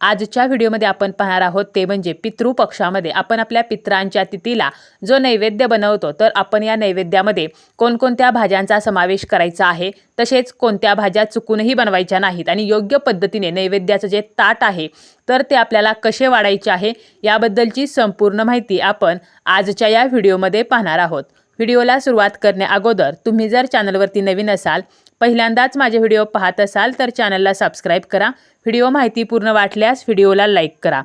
आजच्या व्हिडिओमध्ये आपण पाहणार आहोत ते म्हणजे पितृपक्षामध्ये आपण आपल्या पित्रांच्या तिथीला जो नैवेद्य बनवतो तर आपण या नैवेद्यामध्ये कोणकोणत्या भाज्यांचा समावेश करायचा आहे तसेच कोणत्या भाज्या चुकूनही बनवायच्या नाहीत आणि योग्य पद्धतीने नैवेद्याचं जे ताट आहे तर ते आपल्याला कसे वाढायचे आहे याबद्दलची संपूर्ण माहिती आपण आजच्या या व्हिडिओमध्ये पाहणार आहोत. व्हिडिओला सुरुवात करण्या अगोदर तुम्ही जर चॅनलवरती नवीन असाल पहिल्यांदाच माझे व्हिडिओ पाहत असाल तर चॅनलला सबस्क्राईब करा. व्हिडिओ माहिती पूर्ण वाटल्यास व्हिडिओला लाईक करा.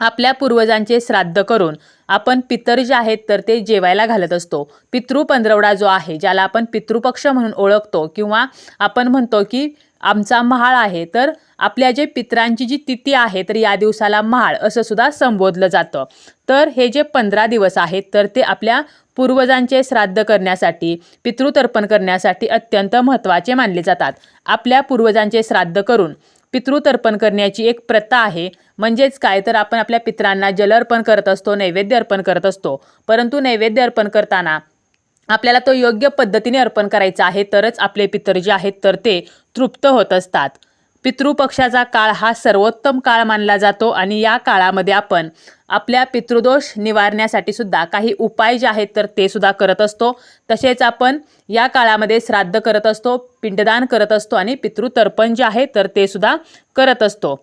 आपल्या पूर्वजांचे श्राद्ध करून आपण पितर जे आहेत तर ते जेवायला घालत असतो. पितृ पंधरवडा जो आहे ज्याला आपण पितृपक्ष म्हणून ओळखतो किंवा आपण म्हणतो की आमचा महाळ आहे तर आपल्या जे पित्रांची जी तिथी आहे तर या दिवसाला महाळ असं सुद्धा संबोधलं जातं. तर हे जे पंधरा दिवस आहेत तर ते आपल्या पूर्वजांचे श्राद्ध करण्यासाठी पितृतर्पण करण्यासाठी अत्यंत महत्त्वाचे मानले जातात. आपल्या पूर्वजांचे श्राद्ध करून पितृतर्पण करण्याची एक प्रथा आहे. म्हणजेच काय? तर आपण आपल्या पित्रांना जल अर्पण करत असतो नैवेद्य अर्पण करत असतो. परंतु नैवेद्य अर्पण करताना आपल्याला तो योग्य पद्धतीने अर्पण करायचा आहे तरच आपले पितर जे आहेत तर ते तृप्त होत असतात. पितृपक्षाचा काळ हा सर्वोत्तम काळ मानला जातो आणि या काळामध्ये आपण आपल्या पितृदोष निवारण्यासाठी सुद्धा काही उपाय जे आहेत तर ते सुद्धा करत असतो. तसेच आपण या काळामध्ये श्राद्ध करत असतो पिंडदान करत असतो आणि पितृतर्पण जे आहे तर ते सुद्धा करत असतो.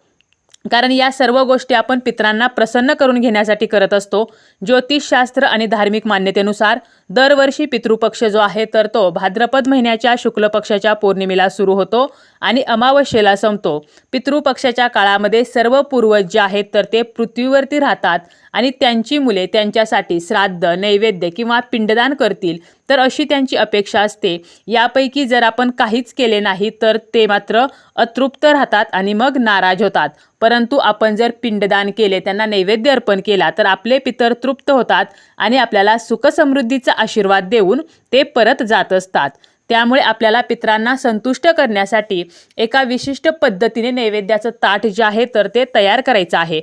कारण या सर्व गोष्टी आपण पित्रांना प्रसन्न करून घेण्यासाठी करत असतो. ज्योतिषशास्त्र आणि धार्मिक मान्यतेनुसार दरवर्षी पितृपक्ष जो आहे तर तो भाद्रपद महिन्याच्या शुक्ल पक्षाच्या पौर्णिमेला सुरू होतो आणि अमावस्येला संपतो. पितृपक्षाच्या काळामध्ये सर्व पूर्वज जे आहेत तर ते पृथ्वीवरती राहतात आणि त्यांची मुले त्यांच्यासाठी श्राद्ध नैवेद्य किंवा पिंडदान करतील. तर अशी त्यांची अपेक्षा असते. यापैकी जर आपण काहीच केले नाही तर ते मात्र अतृप्त राहतात आणि मग नाराज होतात. परंतु आपण जर पिंडदान केले त्यांना नैवेद्य अर्पण केला तर आपले पितर तृप्त होतात आणि आपल्याला सुखसमृद्धीचा आशीर्वाद देऊन ते परत जात असतात. त्यामुळे आपल्याला पित्रांना संतुष्ट करण्यासाठी एका विशिष्ट पद्धतीने नैवेद्याचं ताट जे आहे तर ते तयार करायचं आहे.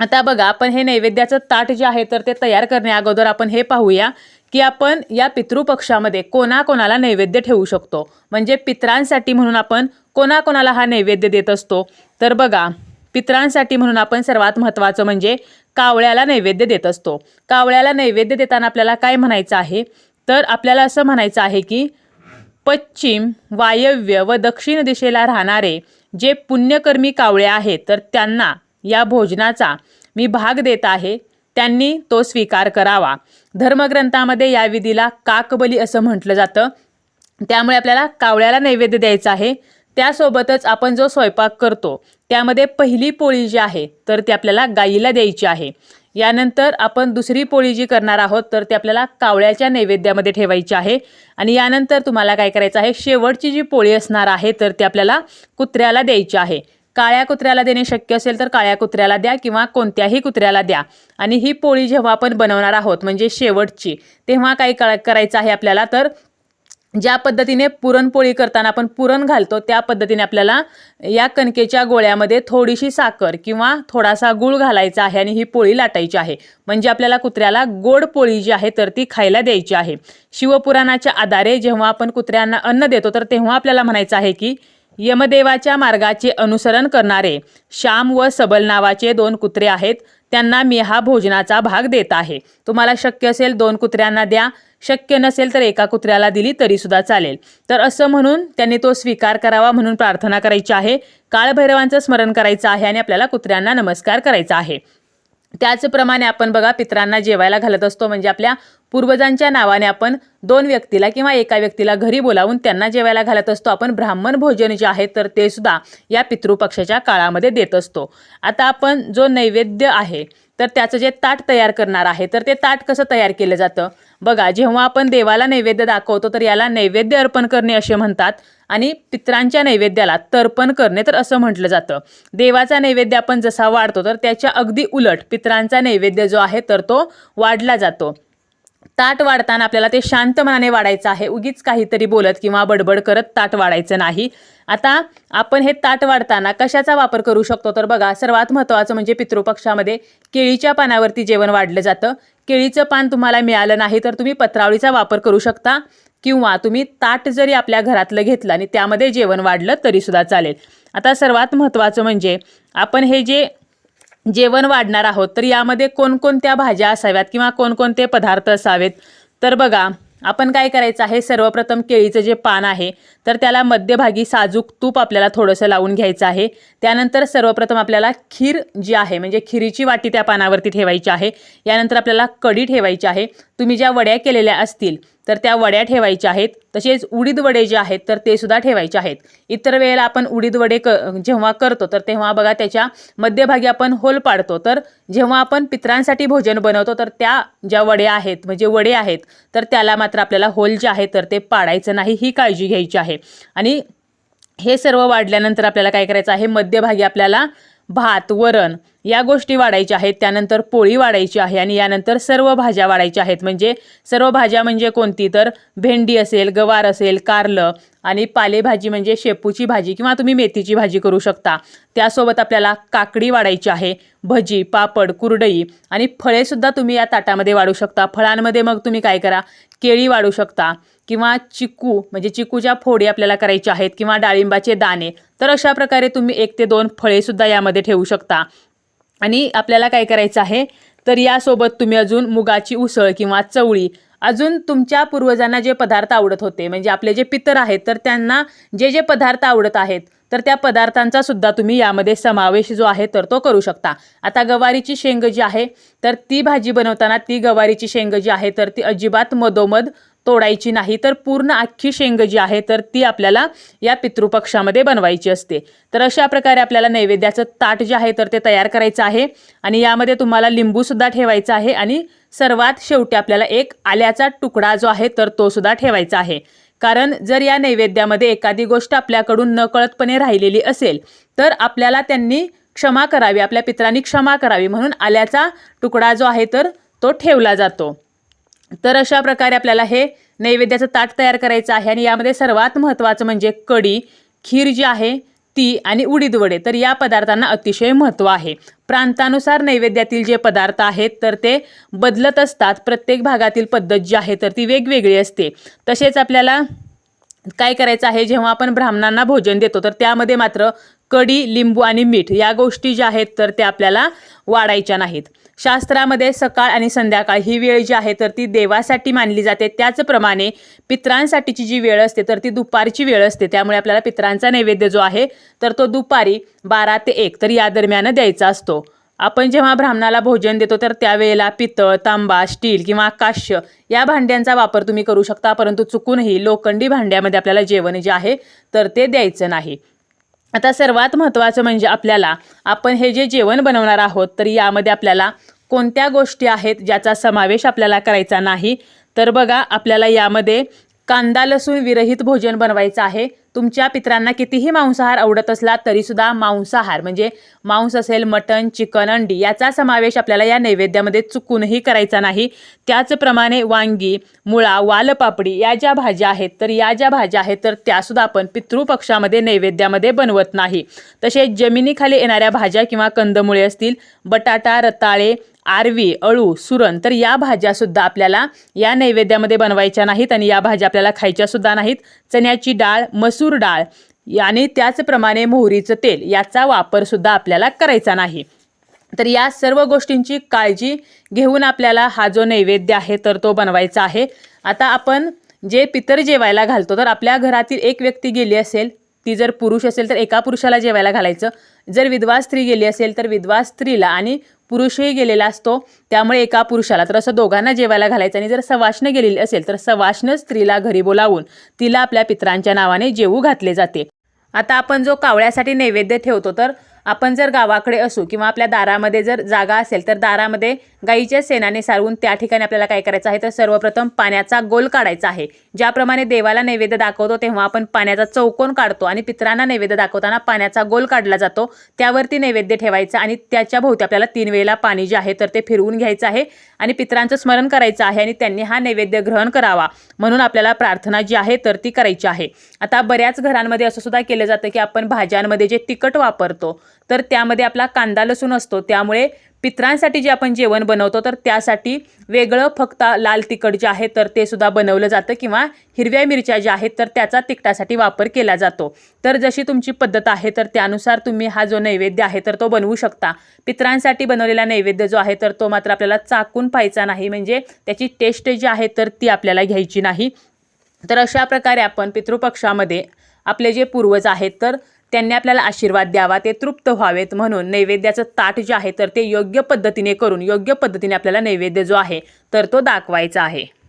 आता बघा आपण हे नैवेद्याचं ताट जे आहे तर ते तयार करण्या अगोदर आपण हे पाहूया की आपण या पितृपक्षामध्ये कोणाकोणाला नैवेद्य ठेवू शकतो. म्हणजे पित्रांसाठी म्हणून आपण कोणाकोणाला हा नैवेद्य देत असतो. तर बघा पितरांसाठी म्हणून आपण सर्वात महत्त्वाचं म्हणजे कावळ्याला नैवेद्य देत असतो. कावळ्याला नैवेद्य देताना आपल्याला काय म्हणायचं आहे? तर आपल्याला असं म्हणायचं आहे की पश्चिम वायव्य व दक्षिण दिशेला राहणारे जे पुण्यकर्मी कावळे आहेत तर त्यांना या भोजनाचा मी भाग देत आहे. त्यांनी तो स्वीकार करावा. धर्मग्रंथामध्ये या विधीला काकबली असं म्हटलं जातं. त्यामुळे आपल्याला कावळ्याला नैवेद्य द्यायचा आहे. त्यासोबतच आपण जो स्वयंपाक करतो त्यामध्ये पहिली पोळी जी आहे तर ती आपल्याला गाईला द्यायची आहे. यानंतर आपण दुसरी पोळी जी करणार आहोत तर ती आपल्याला कावळ्याच्या नैवेद्यामध्ये ठेवायची आहे. आणि यानंतर तुम्हाला काय करायचं आहे शेवटची जी पोळी असणार आहे तर ती आपल्याला कुत्र्याला द्यायची आहे. काळ्या कुत्र्याला देणे शक्य असेल तर काळ्या कुत्र्याला द्या किंवा कोणत्याही कुत्र्याला द्या. आणि ही पोळी जेव्हा आपण बनवणार आहोत म्हणजे शेवटची तेव्हा काय करायचं आहे आपल्याला तर ज्या पद्धतीने पुरणपोळी करताना आपण पुरण घालतो त्या पद्धतीने आपल्याला या कणकेच्या गोळ्यामध्ये थोडीशी साखर किंवा थोडासा गूळ घालायचा आहे आणि ही पोळी लाटायची आहे. म्हणजे आपल्याला कुत्र्याला गोड पोळी जी आहे तर ती खायला द्यायची आहे. शिवपुराणाच्या आधारे जेव्हा आपण कुत्र्यांना अन्न देतो तर तेव्हा आपल्याला म्हणायचं आहे की यमदेवाच्या मार्गाचे अनुसरण करणारे श्याम व सबल नावाचे दोन कुत्रे आहेत. त्यांना मी हा भोजनाचा भाग देत आहे. तुम्हाला शक्य असेल दोन कुत्र्यांना द्या. शक्य नसेल तर एका कुत्र्याला दिली तरी सुद्धा चालेल. तर असं म्हणून त्यांनी तो स्वीकार करावा म्हणून प्रार्थना करायची आहे. काळभैरवांचं स्मरण करायचं आहे आणि आपल्याला कुत्र्यांना नमस्कार करायचा आहे. त्याचप्रमाणे आपण बघा पित्रांना जेवायला घालत असतो. म्हणजे आपल्या पूर्वजांच्या नावाने आपण दोन व्यक्तीला किंवा एका व्यक्तीला घरी बोलावून त्यांना जेवायला घालत असतो. आपण ब्राह्मण भोजन जे आहे तर ते सुद्धा या पितृपक्षाच्या काळामध्ये देत असतो. आता आपण जो नैवेद्य आहे तर त्याचं जे ताट तयार करणार आहे तर ते ताट कसं तयार केलं जातं? बघा जेव्हा आपण देवाला नैवेद्य दाखवतो तर याला नैवेद्य अर्पण करणे असे म्हणतात आणि पित्रांच्या नैवेद्याला तर्पण करणे तर असं म्हटलं जातं. देवाचा नैवेद्य आपण जसा वाढतो तर त्याच्या अगदी उलट पित्रांचा नैवेद्य जो आहे तर तो वाढला जातो. ताट वाढताना आपल्याला ते शांत मनाने वाढायचं आहे. उगीच काहीतरी बोलत किंवा बडबड करत ताट वाढायचं नाही. आता आपण हे ताट वाढताना कशाचा वापर करू शकतो? तर बघा सर्वात महत्त्वाचं म्हणजे पितृपक्षामध्ये केळीच्या पानावरती जेवण वाढलं जातं. केळीचं पान तुम्हाला मिळालं नाही तर तुम्ही पत्रावळीचा वापर करू शकता किंवा तुम्ही ताट जरी आपल्या घरातलं घेतलं आणि त्यामध्ये जेवण वाढलं तरीसुद्धा चालेल. आता सर्वात महत्त्वाचं म्हणजे आपण हे जे जेवण वाढणार आहोत. तर यामध्ये कोणकोणत्या भाज्या असाव्यात किंवा कोणकोणते पदार्थ असावेत? तर बघा आपण काय करायचं आहे? सर्वप्रथम केळीचं जे पान आहे तर त्याला मध्यभागी साजूक तूप आपल्याला थोडंसं लावून घ्यायचं आहे. त्यानंतर सर्वप्रथम आपल्याला खीर जी आहे म्हणजे खिरीची वाटी त्या पानावरती ठेवायची आहे. यानंतर आपल्याला कढी ठेवायची आहे. तुम्ही ज्या वड्या केलेल्या असतील तर त्या वड्या ठेवायच्या आहेत. तसेच उडीद वडे जे आहेत तर ते सुद्धा ठेवायचे आहेत. इतर वेळेला आपण उडीद वडे क जेव्हा करतो तर तेव्हा बघा त्याच्या मध्यभागी आपण होल पाडतो. तर जेव्हा आपण पित्रांसाठी भोजन बनवतो तर त्या ज्या वड्या आहेत म्हणजे वडे आहेत तर त्याला मात्र आपल्याला होल जे आहे तर ते पाडायचं नाही ही काळजी घ्यायची आहे. आणि हे सर्व वाढल्यानंतर आपल्याला काय करायचं आहे? मध्यभागी आपल्याला भात वरण या गोष्टी वाढायच्या आहेत त्यानंतर पोळी वाढायची आहे आणि यानंतर सर्व भाज्या वाढायच्या आहेत. म्हणजे सर्व भाज्या म्हणजे कोणती? तर भेंडी असेल गवार असेल कारलं आणि पालेभाजी म्हणजे शेपूची भाजी किंवा तुम्ही मेथीची भाजी करू शकता. त्यासोबत आपल्याला काकडी वाढायची आहे भजी पापड कुरडई आणि फळेसुद्धा तुम्ही या ताटामध्ये वाढू शकता. फळांमध्ये मग तुम्ही काय करा? केळी वाढू शकता किंवा चिकू म्हणजे चिकूच्या फोडी आपल्याला करायच्या आहेत किंवा डाळिंबाचे दाणे. तर अशा प्रकारे तुम्ही एक ते दोन फळेसुद्धा यामध्ये ठेवू शकता. आणि आपल्याला काय करायचं आहे? तर यासोबत तुम्ही अजून मुगाची उसळ किंवा चवळी अजून तुमच्या पूर्वजांना जे पदार्थ आवडत होते म्हणजे आपले जे पितर आहेत तर त्यांना जे जे पदार्थ आवडत आहेत तर त्या पदार्थांचा सुद्धा तुम्ही यामध्ये समावेश जो आहे तर तो करू शकता. आता गवारीची शेंग जी आहे तर ती भाजी बनवताना ती गवारीची शेंग जी आहे तर ती अजिबात मधोमध तोडायची नाही तर पूर्ण अख्खी शेंग जी आहे तर ती आपल्याला या पितृपक्षामध्ये बनवायची असते. तर अशा प्रकारे आपल्याला नैवेद्याचं ताट जे आहे तर ते तयार करायचं आहे. आणि यामध्ये तुम्हाला लिंबूसुद्धा ठेवायचा आहे आणि सर्वात शेवटी आपल्याला एक आल्याचा तुकडा जो आहे तर तो सुद्धा ठेवायचा आहे. कारण जर या नैवेद्यामध्ये एखादी गोष्ट आपल्याकडून नकळतपणे राहिलेली असेल तर आपल्याला त्यांनी क्षमा करावी आपल्या पित्रांनी क्षमा करावी म्हणून आल्याचा तुकडा जो आहे तर तो ठेवला जातो. तर अशा प्रकारे आपल्याला हे नैवेद्याचं ताट तयार करायचं आहे आणि यामध्ये सर्वात महत्त्वाचं म्हणजे कढी खीर जी आहे ती आणि उडीद वडे तर या पदार्थांना अतिशय महत्त्व आहे. प्रांतानुसार नैवेद्यातील जे पदार्थ आहेत तर ते बदलत असतात. प्रत्येक भागातील पद्धत जी आहे तर ती वेगवेगळी असते. तसेच आपल्याला काय करायचं आहे जेव्हा आपण ब्राह्मणांना भोजन देतो तर त्यामध्ये मात्र कढी लिंबू आणि मीठ या गोष्टी ज्या आहेत तर त्या आपल्याला वाढायच्या नाहीत. शास्त्रामध्ये सकाळ आणि संध्याकाळ ही वेळ जी आहे तर ती देवासाठी मानली जाते. त्याचप्रमाणे पित्रांसाठीची जी वेळ असते तर ती दुपारची वेळ असते. त्यामुळे आपल्याला पित्रांचा नैवेद्य जो आहे तर तो दुपारी बारा ते एक तर या दरम्यान द्यायचा असतो. आपण जेव्हा ब्राह्मणाला भोजन देतो तर त्यावेळेला पितळ तांबा स्टील किंवा काश्य या भांड्यांचा वापर तुम्ही करू शकता. परंतु चुकूनही लोखंडी भांड्यामध्ये आपल्याला जेवण जे आहे तर ते द्यायचं नाही. आता सर्वात महत्त्वाचं म्हणजे आपल्याला आपण हे जे जेवण बनवणार आहोत तर यामध्ये आपल्याला कोणत्या गोष्टी आहेत ज्याचा समावेश आपल्याला करायचा नाही? तर बघा आपल्याला यामध्ये कांदा लसूण विरहित भोजन बनवायचं आहे. तुमच्या पित्रांना कितीही मांसाहार आवडत असला तरीसुद्धा मांसाहार म्हणजे मांस असेल मटण चिकन अंडी याचा समावेश आपल्याला या नैवेद्यामध्ये चुकूनही करायचा नाही. त्याचप्रमाणे वांगी मुळा वालपापडी या ज्या भाज्या आहेत तर या ज्या भाज्या आहेत तर त्यासुद्धा आपण पितृपक्षामध्ये नैवेद्यामध्ये बनवत नाही. तसेच जमिनीखाली येणाऱ्या भाज्या किंवा कंदमुळे असतील बटाटा रताळे आरवी अळू सुरण तर या भाज्या सुद्धा आपल्याला या नैवेद्यामध्ये बनवायच्या नाहीत आणि या भाज्या आपल्याला खायच्या सुद्धा नाहीत. चण्याची डाळ मसूर डाळ आणि त्याचप्रमाणे मोहरीचं तेल याचा वापर सुद्धा आपल्याला करायचा नाही. तर या सर्व गोष्टींची काळजी घेऊन आपल्याला हा जो नैवेद्य आहे तर तो बनवायचा आहे. आता आपण जे पितर जेवायला घालतो तर आपल्या घरातील एक व्यक्ती गेली असेल ती जर पुरुष असेल तर एका पुरुषाला जेवायला घालायचं. जर विधवा स्त्री गेली असेल तर विधवा स्त्रीला आणि पुरुषही गेलेला असतो. त्यामुळे एका पुरुषाला तर असं दोघांना जेवायला घालायचं आणि जर सवाष्ण गेलेली असेल तर सवाष्ण स्त्रीला घरी बोलावून तिला आपल्या पित्रांच्या नावाने जेवू घातले जाते. आता आपण जो कावळ्यासाठी नैवेद्य ठेवतो तर आपण जर गावाकडे असू किंवा आपल्या दारामध्ये जर जागा असेल तर दारामध्ये गाईच्या शेणाने सारवून त्या ठिकाणी आपल्याला काय करायचं आहे? तर सर्वप्रथम पाण्याचा गोल काढायचा आहे. ज्याप्रमाणे देवाला नैवेद्य दाखवतो तेव्हा आपण पाण्याचा चौकोन काढतो आणि पितरांना नैवेद्य दाखवताना पाण्याचा गोल काढला जातो. त्यावरती नैवेद्य ठेवायचा आणि त्याच्या भोवती आपल्याला तीन वेळेला पाणी जे आहे तर ते फिरवून घ्यायचं आहे आणि पितरांचं स्मरण करायचं आहे आणि त्यांनी हा नैवेद्य ग्रहण करावा. म्हणून आपल्याला प्रार्थना जी आहे तर ती करायची आहे. आता बऱ्याच घरांमध्ये असं सुद्धा केलं जातं की आपण भाज्यांमध्ये जे तिखट वापरतो तर त्यामध्ये आपला कांदा लसूण असतो. त्यामुळे पित्रांसाठी जे आपण जेवण बनवतो तर त्यासाठी वेगळं फक्त लाल तिखट जे आहे तर ते सुद्धा बनवलं जातं किंवा हिरव्या मिरच्या ज्या आहेत तर त्याचा तिखटासाठी वापर केला जातो. तर जशी तुमची पद्धत आहे तर त्यानुसार तुम्ही हा जो नैवेद्य आहे तर तो बनवू शकता. पित्रांसाठी बनवलेला नैवेद्य जो आहे तर तो मात्र आपल्याला चाकून पाहायचा नाही. म्हणजे त्याची टेस्ट जी आहे तर ती आपल्याला घ्यायची नाही. तर अशा प्रकारे आपण पितृपक्षामध्ये आपले जे पूर्वज आहेत तर त्यांनी आपल्याला आशीर्वाद द्यावा ते तृप्त व्हावेत म्हणून नैवेद्याचं ताट जे आहे तर ते योग्य पद्धतीने करून योग्य पद्धतीने आपल्याला नैवेद्य जो आहे तर तो दाखवायचा आहे.